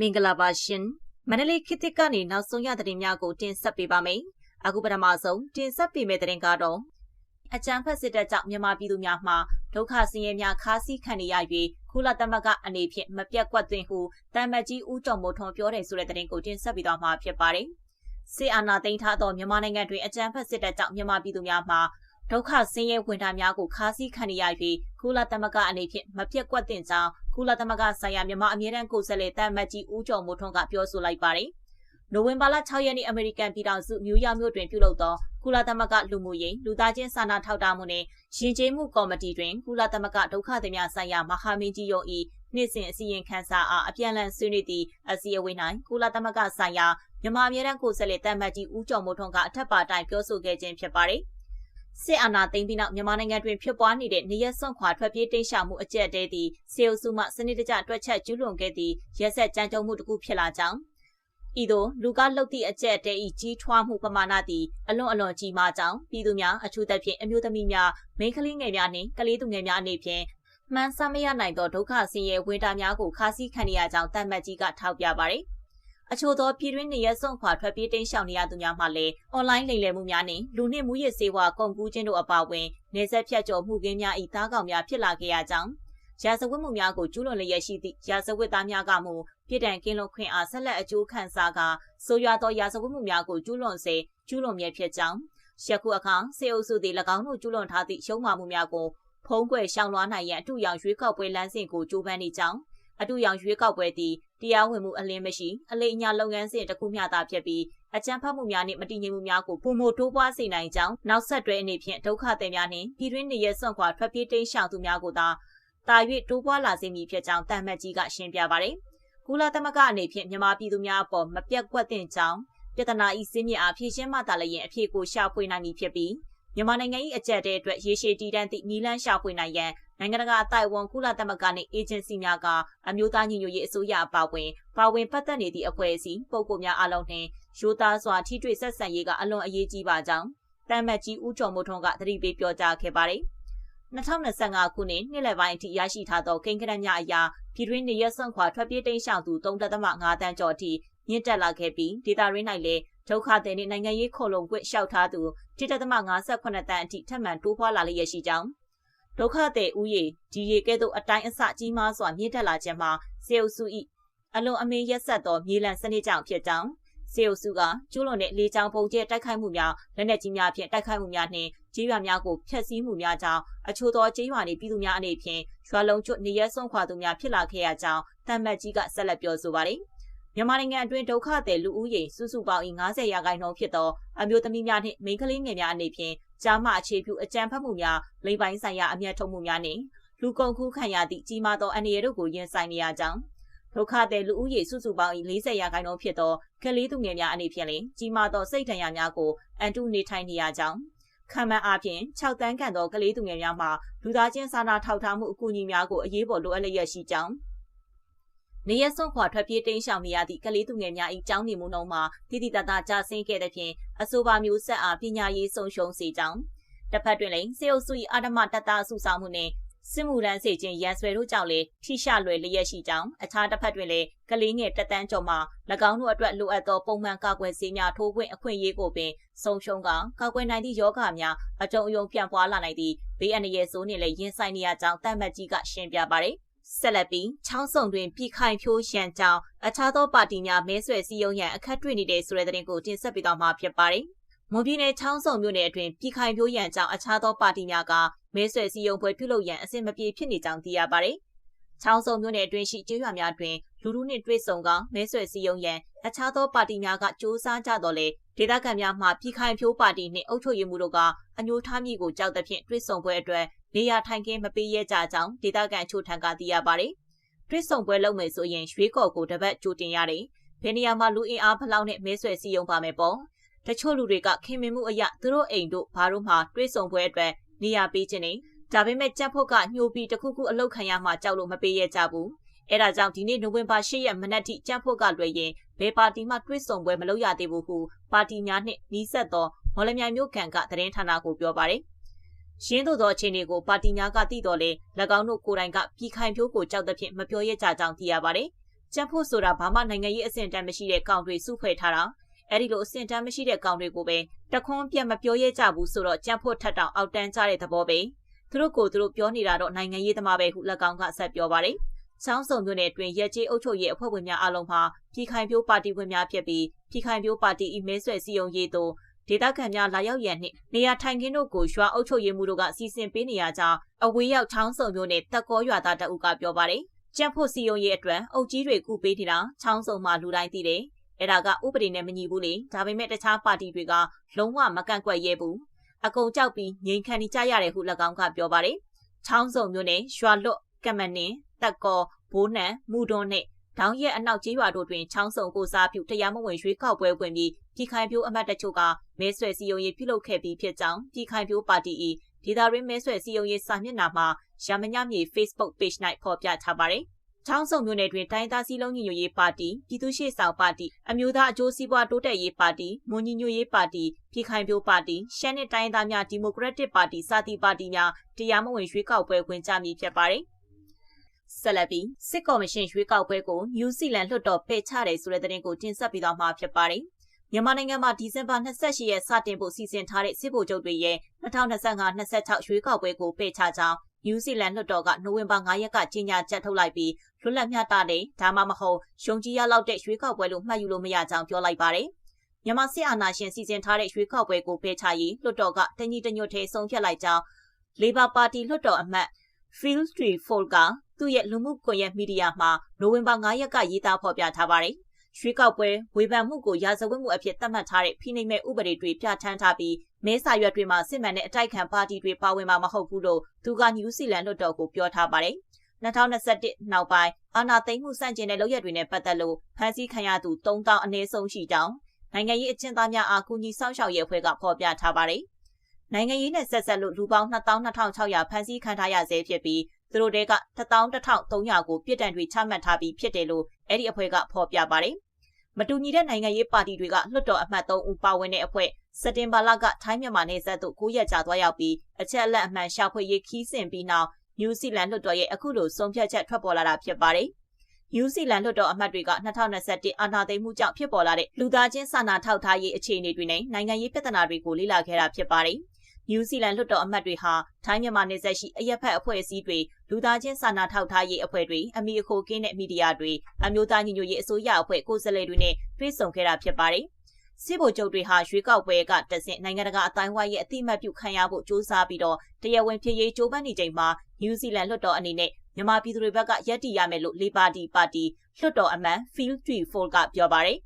မင်္ဂလာပါရှင်မန္တလေးခေတ်သစ်ကနေနောက်ဆုံးရသတင်းများကိုတင်ဆက်ပေးပါမယ်အခုပထမဆုံးတင်ဆက်ပေးမယ့်သတင်းကတော့အကြံဖက်စစ်တပ်ကြောင့်မြန်မာပြည်သူများမှဒုက္ခဆင်းရဲများခါးစည်းခံနေရ၍ကုလသမဂ္ဂအနေဖြင့်မပြတ်ကွက်သွင်းဟုတမ်မတ်ကြီးဦးကျော်မိုးထွန်းပြောတယ်ဆိုတဲ့သတင်းကိုတင်ဆက်ပေးသွားမှာဖြစ်ပါတယ်စစ်အာဏာသိမ်းထားသောမြန်မာနိုင်ငံတွင်အကြံဖက်စစ်တပ်ကြောင့်မြန်မာပြည်သူများမှ ဒုက္ခဆင်းရဲဝန်ထမ်းများကိုခါးစည်းခံရ၍ကုလသမဂ္ဂအနေဖြင့်မပြတ်ကွက်တင်ကြောင်းကုလသမဂ္ဂဆိုင်ရာမြန်မာအမြဲတမ်းကိုယ်စားလှယ်တမ်မတ်ကြီးဦးကျော်မိုးထွန်းကပြောဆိုလိုက်ပါတယ်။နိုဝင်ဘာလ6ရက်နေ့အမေရိကန်ပြည်ထောင်စုနယူးယောက်မြို့တွင်ပြုလုပ်သောကုလသမဂ္ဂလူမှုရေးလူသားချင်းစာနာထောက်ထားမှုနှင့်ယဉ်ကျေးမှုကော်မတီတွင်ကုလသမဂ္ဂဒုက္ခသည်များဆိုင်ရာမဟာမင်းကြီးရုံး၏နှစ်စဉ်အစည်းအဝေးခန်းစာအားအပြန်အလှန်ဆွေးနွေးသည့်အစည်းအဝေး၌ကုလသမဂ္ဂဆိုင်ရာမြန်မာအမြဲတမ်းကိုယ်စားလှယ်တမ်မတ်ကြီးဦးကျော်မိုးထွန်းကအထက်ပါတိုင်းပြောဆိုခဲ့ခြင်းဖြစ်ပါတယ်။ စစ်အာဏာသိမ်းပြီးနောက်မြန်မာနိုင်ငံတွင်ဖြစ်ပွားနေတဲ့နေရက်စွန့်ခွာထွက်ပြေးတိမ်းရှောင်မှုအကျက်တဲသည့်စေအုပ်စုမှစနစ်တကျတွက်ချက်ကျူးလွန်ခဲ့သည့်ရက်ဆက်ကြမ်းကြုတ်မှုတစ်ခုဖြစ်လာကြောင်းဤသို့လူကလှုပ်သည့်အကျက်တဲဤကြီးထွားမှုပမာဏသည်အလွန်အလွန်ကြီးမားကြောင်းပြည်သူများအထူးသဖြင့်အမျိုးသမီးများမိန်းကလေးငယ်များနှင့်ကလေးသူငယ်များအနေဖြင့်မှန်ဆမရနိုင်သောဒုက္ခဆင်းရဲဝေဒများကိုခါးစည်းခံရကြောင်းတတ်မှတ်ကြီးကထောက်ပြပါသည် အချို့သောပြည်တွင်းနေရစွန့်ခွာထွက်ပြေးတိမ်းရှောင်နေရသူများမှလည်းအွန်လိုင်းလိမ်လည်မှုများနှင့်လူနှင့်မူရစ်စေဝါကုန်ကူးခြင်းတို့အပါအဝင်နေဆက်ဖြတ်ကျော်မှုကင်းများ၏သားကောင်များဖြစ်လာခဲ့ရကြောင်းရာဇဝတ်မှုများကိုကျူးလွန်လျက်ရှိသည့်ရာဇဝတ်သားများကမူပြည်တံကင်းလွန်ခွင့်အားဆက်လက်အကျိုးခံစားကာဆိုရွာသောရာဇဝတ်မှုများကိုကျူးလွန်စေကျူးလွန်မြဲဖြစ်ကြောင်းယခုအခါစေအုပ်စုသည်၎င်းတို့ကျူးလွန်ထားသည့်ရှုံးမာမှုများကိုဖုံးကွယ်ရှောင်လွှားနိုင်ရန်အထူးရောင်ရွေးကောက်ပွဲလမ်းစဉ်ကိုကြိုးပမ်းနေကြောင်း အတူရောင်ရွေးကောက်ပွဲသည်တရားဝင်မှုအလင်းမရှိအလိအညာလုပ်ငန်းစဉ်တစ်ခုမျှသာဖြစ်ပြီးအကြမ်းဖက်မှုများနှင့်မတည်ငြိမ်မှုများကိုပုံမတိုးပွားစေနိုင်ကြောင်းနောက်ဆက်တွဲအနေဖြင့်ဒုက္ခသည်များနှင့်ပြည်တွင်းနေရစွန့်ခွာထွက်ပြေးတိမ်းရှောင်သူများကိုသာတာ၍တိုးပွားလာစေမည်ဖြစ်ကြောင်းတမ်မတ်ကြီးကရှင်းပြပါရယ်ကုလသမဂ္ဂအနေဖြင့်မြန်မာပြည်သူများအပေါ်မပြတ်ကွက်တဲ့ကြောင်းပြဿနာဤစင်းမြစ်အားဖြည့်ရှင်းမှသာလျင်အဖြေကိုရှာဖွေနိုင်မည်ဖြစ်ပြီးမြန်မာနိုင်ငံ၏အကြက်တဲအတွက်ရေရှည်တည်တံ့သည့်နီလန်းရှာဖွေနိုင်ရန် နိုင်ငံတကာအတိုင်းဝန်ကုလသမဂ္ဂနှင့်အေဂျင်စီများကအမျိုးသားညီညွတ်ရေးအစိုးရအပါအဝင်ပါဝင်ပတ်သက်နေသည့်အဖွဲ့အစည်းပုဂ္ဂိုလ်များအလုံးနှင့်ရိုးသားစွာထိတွေ့ဆက်ဆံရေးကအလွန်အရေးကြီးပါကြောင်းတမ်မတ်ကြီးဦးကျော်မိုးထွန်းကသတိပေးပြောကြားခဲ့ပါတယ်။2025ခုနှစ်နှစ်လယ်ပိုင်းအထိရရှိထားသောကိန်းဂဏန်းများအရပြည်တွင်းနေရဆွန့်ခွာထွက်ပြေးတိမ်းရှောင်သူ3.5တန်းကျော်အထိမြင့်တက်လာခဲ့ပြီးဒေတာရင်း၌လည်းဒုက္ခသည်နှင့်နိုင်ငံရေးခေါ်လုံခွင့်လျှောက်ထားသူ1.58တန်းအထိထပ်မံတိုးပွားလာလျက်ရှိကြောင်း ဒုက္ခသည်ဥယေဒီရေကဲ့သို့အတိုင်းအဆကြီးမားစွာမြင့်တက်လာခြင်းမှာစေအုပ်စု၏အလွန်အမင်းရက်ဆက်သောမြေလံစနစ်ကြောင့်ဖြစ်ကြောင်းစေအုပ်စုကကျူးလွန်တဲ့လေကြောင်းပုံကျဲတိုက်ခိုက်မှုများလက်နက်ကြီးများဖြင့်တိုက်ခိုက်မှုများနှင့်ကြေးရွာများကိုဖျက်ဆီးမှုများကြောင့်အချို့သောကြေးရွာနှင့်ပြည်သူများအနေဖြင့်ရွာလုံးကျွတ်နေရဲဆုံးခွာသူများဖြစ်လာခဲ့ရကြောင်းတမ်မတ်ကြီးကဆက်လက်ပြောဆိုပါတယ်မြန်မာနိုင်ငံအတွင်းဒုက္ခသည်လူဦးရေစုစုပေါင်း၏90ရာခိုင်နှုန်းဖြစ်သောအမျိုးသမီးများနှင့်မိန်းကလေးငယ်များအနေဖြင့် ကြားမအခြေပြုအကြံဖတ်မှုများလိမ့်ပိုင်းဆိုင်ရာအမျက်ထုတ်မှုများနှင့်လူကုန်ကူးခံရသည့်ကြီးမားသောအန္တရာယ်တို့ကိုရင်ဆိုင်နေရကြောင်းဒုက္ခသည်လူဦးရေစုစုပေါင်း၏40ရာခိုင်နှုန်းဖြစ်သောကလေးသူငယ်များအနေဖြင့်လည်းကြီးမားသောစိတ်ဒဏ်ရာများကိုအန်တုနေထိုင်နေရကြောင်းခံမှန်းအားဖြင့်6တန်းခန့်သောကလေးသူငယ်များမှာလူသားချင်းစာနာထောက်ထားမှုအကူအညီများကိုအရေးပေါ်လိုအပ်လျက်ရှိကြောင်းနေရစွန့်ခွာထွက်ပြေးတိမ်းရှောင်နေရသည့်ကလေးသူငယ်များ၏ကြောင်းနေမှုနှုန်းမှာတိတိတတ်တာကျဆင်းခဲ့တဲ့ဖြင့် အဆိုပါမျိုးဆက်အားပညာရေးဆုံးရှုံးစေကြောင်းတစ်ဖက်တွင်လည်းစေအုပ်စု၏အာဓမတတအစုဆောင်မှုနှင့်စစ်မှုရန်စေခြင်းရန်ဆွဲတို့ကြောင့်လည်းထိရှလွယ်လျက်ရှိကြောင်းအခြားတစ်ဖက်တွင်လည်းကလေးငယ်တက်တန်းကျော်မှ၎င်းတို့အတွက်လိုအပ်သောပုံမှန်ကာကွယ်ဆေးများထိုးခွင့်အခွင့်အရေးကိုပင်ဆုံးရှုံးကကာကွယ်နိုင်သည့်ယောဂများအကြုံအယုံပြန့်ပွားလာနိုင်သည့်ဘေးအန္တရာယ်ဆိုးနှင့်လည်းရင်ဆိုင်နေရကြောင်းတတ်မှတ်ကြီးကရှင်းပြပါရယ် ဆက်လက်ပြီးချောင်းစုံတွင်ပြည်ခိုင်ဖြိုးရန်ကြောင်းအခြားသောပါတီများမဲဆွယ်စည်းရုံးရန်အခက်တွေ့နေတဲ့ဆိုတဲ့သတင်းကိုတင်ဆက်ပေးသွားမှာဖြစ်ပါတယ်။မွန်ပြည်နယ်ချောင်းစုံမြို့နယ်အတွင်းပြည်ခိုင်ဖြိုးရန်ကြောင်းအခြားသောပါတီများကမဲဆွယ်စည်းရုံးပွဲပြုလုပ်ရန်အဆင်မပြေဖြစ်နေကြောင်းသိရပါတယ်။ချောင်းစုံမြို့နယ်အတွင်းရှိကျေးရွာများတွင်လူလူနှင့်တွေ့ဆုံကမဲဆွယ်စည်းရုံးရန်အခြားသောပါတီများကစ조사ကြတော့လေဒေသခံများမှပြည်ခိုင်ဖြိုးပါတီနှင့်အုပ်ချုပ်ရေးမှုတို့ကအညိုထားမိကိုကြောက်တဲ့ဖြင့်တွေ့ဆုံပွဲအတွက် နေရာထိုင်ခင်းမပေးရကြကြောင်းဒေသခံချို့ထံကသိရပါတယ်။တွစ်ဆုံပွဲလုပ်မယ်ဆိုရင်ရွေးကော်ကိုတပတ်ကြိုတင်ရတယ်။ဘယ်နေရာမှာလူအင်အားဖလောက်နဲ့မဲဆွယ်စည်းရုံးပါမယ်ပေါ့။တချို့လူတွေကခင်မင်မှုအရာသူတို့အိမ်တို့ဘာတို့မှတွစ်ဆုံပွဲအတွက်နေရာပေးခြင်းနေဒါပေမဲ့ကြက်ဖို့ကညှိုပြီးတခုခုအလောက်ခံရမှကြောက်လို့မပေးရကြဘူး။အဲဒါကြောင့်ဒီနေ့နိုဝင်ဘာ၈ရက်မနက်ထိကြက်ဖို့ကလွယ်ရင်ဘယ်ပါတီမှတွစ်ဆုံပွဲမလုပ်ရသေးဘူးဟုပါတီများနှင့်နှီးဆက်သောမော်လမြိုင်မြို့ကန်ကသတင်းဌာနကိုပြောပါတယ်။ ရင်းသို့သောအခြေအနေကိုပါတီများကသိတော်လဲ၎င်းတို့ကိုယ်တိုင်ကပြည်ခိုင်ဖြိုးကိုကြောက်တဲ့ဖြင့်မပြောရကြကြောင်းသိရပါတယ်။ကြံဖို့ဆိုတာဘာမှနိုင်ငံရေးအဆင့်တန်းမရှိတဲ့ကောင်တွေစုဖွဲ့ထားတာအဲ့ဒီလိုအဆင့်တန်းမရှိတဲ့ကောင်တွေကိုပဲတခွန်းပြတ်မပြောရကြဘူးဆိုတော့ကြံဖို့ထက်တောင်အောက်တန်းကြတဲ့သဘောပဲသူတို့ကိုသူတို့ပြောနေတာတော့နိုင်ငံရေးသမားပဲဟု၎င်းကဆက်ပြောပါတယ်။ချောင်းစုံမြို့နယ်အတွင်းရက်ကြီးအုပ်ချုပ်ရေးအဖွဲ့ဝင်များအလုံးမှာပြည်ခိုင်ဖြိုးပါတီဝင်များဖြစ်ပြီးပြည်ခိုင်ဖြိုးပါတီဤမဲဆွယ်စည်းရုံးရေးသို့ ဒေသခံများလာရောက်ရန်နှင့်နေရာထိုင်ခင်းတို့ကိုရွာအုပ်ချုပ်ရေးမှုတို့ကစီစဉ်ပေးနေရကြောင်းအဝေးရောက်ချောင်းစုံမျိုးနဲ့တက်ကောရွာသားတအုပ်ကပြောပါတယ်။ကြံ့ဖို့စီယုံရေးအတွက်အုပ်ကြီးတွေကူပေးနေတာချောင်းစုံမှာလူတိုင်းသိတယ်။အဲ့ဒါကဥပဒေနဲ့မညီဘူးလေ။ဒါပေမဲ့တခြားပါတီတွေကလုံးဝမကန့်ကွက်ရဲဘူး။အကုန်ကြောက်ပြီးငြိမ်ခံနေကြရတယ်ဟု၎င်းကပြောပါတယ်။ချောင်းစုံမျိုးနဲ့ရွာလွတ်ကမနင်းတက်ကောဘိုးနံမူတွန်းနဲ့ တောင်ရဲ့အနောက်ကြီးရွာတို့တွင်ချောင်းစုံကိုစားပြုတရားမဝင်ရွေးကောက်ပွဲဝင်ပြီးပြည်ခိုင်ပြိုးအမတ်တချို့ကမဲဆွယ်စည်းရုံးရေးပြုလုပ်ခဲ့ပြီးဖြစ်ကြောင်းပြည်ခိုင်ပြိုးပါတီ၏ဒေတာရင်းမဲဆွယ်စည်းရုံးရေးစာမျက်နှာမှာရမညမြေ Facebook Page ၌ဖော်ပြထားပါတယ်။ချောင်းစုံမြို့နယ်တွင်တိုင်းသားစည်းလုံးညီညွတ်ရေးပါတီပြည်သူ့ရှေ့ဆောင်ပါတီအမျိုးသားအကျိုးစီးပွားတိုးတက်ရေးပါတီမွန်ညီညွတ်ရေးပါတီပြည်ခိုင်ပြိုးပါတီရှမ်းနစ်တိုင်းသားများဒီမိုကရက်တစ်ပါတီစသည့်ပါတီများတရားမဝင်ရွေးကောက်ပွဲဝင်ကြမည်ဖြစ်ပါတယ်။ ဆက်လက်ပြီးစစ်ကော်မရှင်ရွေးကောက်ပွဲကိုနယူးဇီလန်လွှတ်တော်ပယ်ချတယ်ဆိုတဲ့သတင်းကိုတင်ဆက်ပေးသွားမှာဖြစ်ပါတယ်။မြန်မာနိုင်ငံမှာဒီဇင်ဘာ28ရက်စတင်ဖို့စီစဉ်ထားတဲ့စစ်ဗိုလ်ချုပ်တွေရဲ့2025-26ရွေးကောက်ပွဲကိုပယ်ချကြောင်းနယူးဇီလန်လွှတ်တော်ကနိုဝင်ဘာ9ရက်ကကြေညာချက်ထုတ်လိုက်ပြီးလွတ်လပ်မျှတတဲ့ဒါမှမဟုတ်ရှုံကြီးရလောက်တဲ့ရွေးကောက်ပွဲလို့မှတ်ယူလို့မရကြောင်းပြောလိုက်ပါတယ်။မြန်မာစစ်အာဏာရှင်စီစဉ်ထားတဲ့ရွေးကောက်ပွဲကိုပယ်ချရေးလွှတ်တော်ကတညီတညွတ်ထဲဆုံးဖြတ်လိုက်ကြောင်းလေဘာပါတီလွှတ်တော်အမတ် Phil Street Folk က သူ့ရဲ့လူမှုကွန်ရက်မီဒီယာမှာနိုဝင်ဘာ9ရက်ကရေးသားဖော်ပြထားပါတယ်။ရွှေကောက်ပွဲဝေဖန်မှုကိုရာဇဝတ်မှုအဖြစ်သတ်မှတ်ထားတဲ့ဖိနှိပ်မဲ့ဥပဒေတွေပြဋ္ဌာန်းထားပြီးမဲဆာရွက်တွေမှာစစ်မှန်တဲ့အတိုက်ခံပါတီတွေပါဝင်မှာမဟုတ်ဘူးလို့သူကနယူးဇီလန်လွှတ်တော်ကိုပြောထားပါတယ်။2021နောက်ပိုင်းအာဏာသိမ်းမှုစန့်ကျင်တဲ့လုပ်ရက်တွေနဲ့ပတ်သက်လို့ဖမ်းဆီးခံရသူ3000အနည်းဆုံးရှိကြောင်းနိုင်ငံရေးအကျဉ်းသားများအားကူညီဆောင်ရှောက်ရေးအဖွဲ့ကဖော်ပြထားပါတယ်။နိုင်ငံရေးနဲ့ဆက်ဆက်လို့လူပေါင်း22,600ဖမ်းဆီးခံထားရဆဲဖြစ်ပြီး သူတို့တွေက11300ကိုပြစ်ဒဏ်တွေချမှတ်ထားပြီးဖြစ်တယ်လို့အဲ့ဒီအဖွဲ့ကဖော်ပြပါတယ်။မတူညီတဲ့နိုင်ငံရေးပါတီတွေကလွှတ်တော်အမတ်3ဦးပါဝင်တဲ့အဖွဲ့စက်တင်ဘာလကထိုင်းမြန်မာနယ်စပ်သို့9ရက်ကြာသွားရောက်ပြီးအချက်အလက်အမှန်ရှာဖွေရေးခီးစဉ်ပြီးနောက်နယူးဇီလန်လွှတ်တော်ရဲ့အခုလိုဆုံးဖြတ်ချက်ထွက်ပေါ်လာတာဖြစ်ပါတယ်။နယူးဇီလန်လွှတ်တော်အမတ်တွေက2021အာဏာသိမ်းမှုကြောင့်ဖြစ်ပေါ်လာတဲ့လူသားချင်းစာနာထောက်ထားရေးအခြေအနေတွေနဲ့နိုင်ငံရေးပြဿနာတွေကိုလေ့လာခဲ့တာဖြစ်ပါတယ်။နယူးဇီလန်လွှတ်တော်အမတ်တွေဟာထိုင်းမြန်မာနယ်စပ်ရှိအရက်ဖက်အဖွဲ့အစည်းတွေ လူသားချင်းစာနာထောက်ထားရေးအဖွဲ့တွေအမိအခိုကင်းတဲ့မီဒီယာတွေအမျိုးသားညီညွတ်ရေးအစိုးရအဖွဲ့ကိုယ်စားလှယ်တွေနဲ့တွေ့ဆုံခဲ့တာဖြစ်ပါတယ်။စစ်ဗိုလ်ချုပ်တွေဟာရွေးကောက်ပွဲကတဆင့်နိုင်ငံတကာအတိုင်းဝိုင်းရဲ့အတိမတ်ပြုခံရဖို့စ조사ပြီးတော့တရားဝင်ဖြစ်ရေးကြိုးပမ်းနေချိန်မှာနယူးဇီလန်လွှတ်တော်အနေနဲ့မြန်မာပြည်သူတွေဘက်ကယက်တီရမယ်လို့လေပါတီပါတီလွှတ်တော်အမတ် Field Tree Fall ကပြောပါတယ်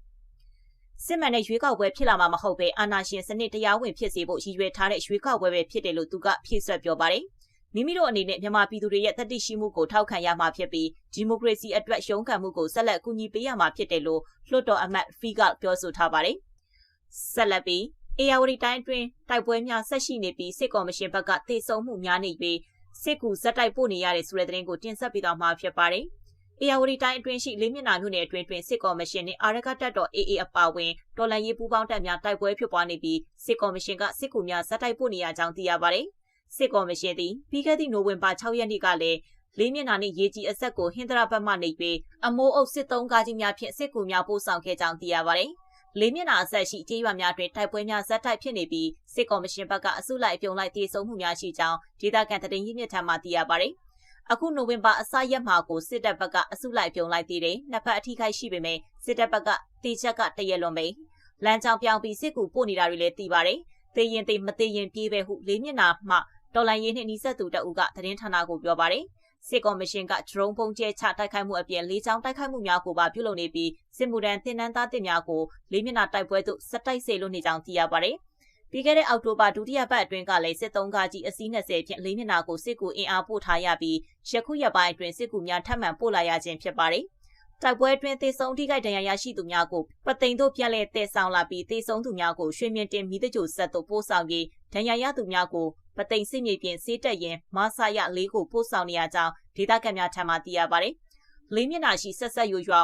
။စစ်မှန်တဲ့ရွေးကောက်ပွဲဖြစ်လာမှာမဟုတ်ဘဲအာဏာရှင်စနစ်တရားဝင်ဖြစ်စေဖို့ရည်ရွယ်ထားတဲ့ရွေးကောက်ပွဲပဲဖြစ်တယ်လို့သူကဖြည့်ဆွတ်ပြောပါတယ်။ မိမိတို့အနေနဲ့မြန်မာပြည်သူတွေရဲ့တတိရှိမှုကိုထောက်ခံရမှာဖြစ်ပြီးဒီမိုကရေစီအတွက်ရုန်းကန်မှုကိုဆက်လက်ကူညီပေးရမှာဖြစ်တယ်လို့လွှတ်တော်အမတ်ဖီကပြောဆိုထားပါတယ်။ဆက်လက်ပြီးအေယာဝတီတိုင်းအတွင်းတိုက်ပွဲများဆက်ရှိနေပြီးစစ်ကော်မရှင်ဘက်ကတေဆုံမှုများနေပြီးစစ်ကူဇက်တိုက်ပို့နေရတဲ့ဆိုတဲ့သတင်းကိုတင်ဆက်ပေးသွားမှာဖြစ်ပါတယ်။အေယာဝတီတိုင်းအတွင်းရှိလေးမျက်နှာမြို့နယ်အတွင်းတွင်စစ်ကော်မရှင်နှင့်အာရကတပ်တော် AA အပါအဝင်တော်လှန်ရေးပူးပေါင်းတပ်များတိုက်ပွဲဖြစ်ပွားနေပြီးစစ်ကော်မရှင်ကစစ်ကူများဇက်တိုက်ပို့နေရကြောင်းသိရပါတယ်။ စစ်ကော်မရှင်သည်ပြီးခဲ့သည့်နိုဝင်ဘာ6ရက်နေ့ကလည်းလေးမျက်နှာနှင့်ရေကြီးအဆက်ကိုဟင်္ဒရာဘတ်မှနေပြီးအမိုးအုပ်စစ်သုံးကားကြီးများဖြင့်စစ်ကူများပို့ဆောင်ခဲ့ကြောင်းသိရပါတယ်။လေးမျက်နှာအဆက်ရှိကြေးရွာများတွင်တိုက်ပွဲများဇက်တိုက်ဖြစ်နေပြီးစစ်ကော်မရှင်ဘက်ကအစုလိုက်အပြုံလိုက်တည်ဆုံမှုများရှိကြောင်းဒေသခံတရင်ရင်းမြစ်ထံမှသိရပါတယ်။အခုနိုဝင်ဘာအစရက်မှာကိုစစ်တပ်ဘက်ကအစုလိုက်ပြုံလိုက်သေးတယ်။နှစ်ဖက်အထိခိုက်ရှိပေမဲ့စစ်တပ်ဘက်ကတေချက်ကတရက်လွန်ပဲ။လမ်းကြောင်ပြောင်းပြီးစစ်ကူပို့နေတာတွေလည်းသိပါတယ်။သေရင်သေမသေရင်ပြေးပဲဟုလေးမျက်နာမှ တော်လိုင်းရေးနှင့်နှီးဆက်သူတအုပ်ကသတင်းဌာနကိုပြောပါတယ်။စစ်ကော်မရှင်ကဒရုန်းပုံကျဲချတိုက်ခိုက်မှုအပြင်လေးချောင်းတိုက်ခိုက်မှုများကိုပါပြုလုပ်နေပြီးစစ်မှုထမ်းတင်နန်းသားတင်များကိုလေးမျက်နှာတိုက်ပွဲသို့စက်တိုက်စေလို့နေကြောင်းသိရပါတယ်။ပြီးခဲ့တဲ့အောက်တိုဘာဒုတိယပတ်အတွင်းကလည်းစစ်သုံးကားကြီးအစီး20ဖြင့်လေးမျက်နှာကိုစစ်ကူအင်အားပို့ထားရပြီးယခုရက်ပိုင်းအတွင်းစစ်ကူများထပ်မံပို့လာရခြင်းဖြစ်ပါတယ်။ တိုက်ပွဲအတွင်းသေဆုံးထိခိုက်ဒဏ်ရာရရှိသူများကိုပသိမ်တို့ပြန်လည်တည်ဆောင်လာပြီးသေဆုံးသူများကိုရွှေမြင့်တင်မိတကြိုဆက်သို့ပို့ဆောင်ပြီးဒဏ်ရာရသူများကိုပသိမ်စစ်မြေပြင်စေးတက်ရင်မဆာရလေးကိုပို့ဆောင်နေရကြောင်းဒေသခံများထံမှသိရပါတယ်။လေးမျက်နှာရှိဆက်ဆက်ရွရွ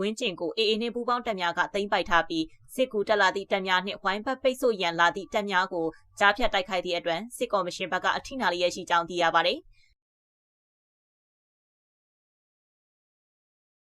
ဝင်းကျင်ကိုအေအေနှင့်ပူးပေါင်းတပ်များကသိမ်းပိုက်ထားပြီးစစ်ကူတက်လာသည့်တပ်များနှင့်ဝိုင်းပတ်ပိတ်ဆို့ရန်လာသည့်တပ်များကိုကြားဖြတ်တိုက်ခိုက်သည့်အတွက်စစ်ကော်မရှင်ဘက်ကအထိနာလျက်ရှိကြောင်းသိရပါတယ်။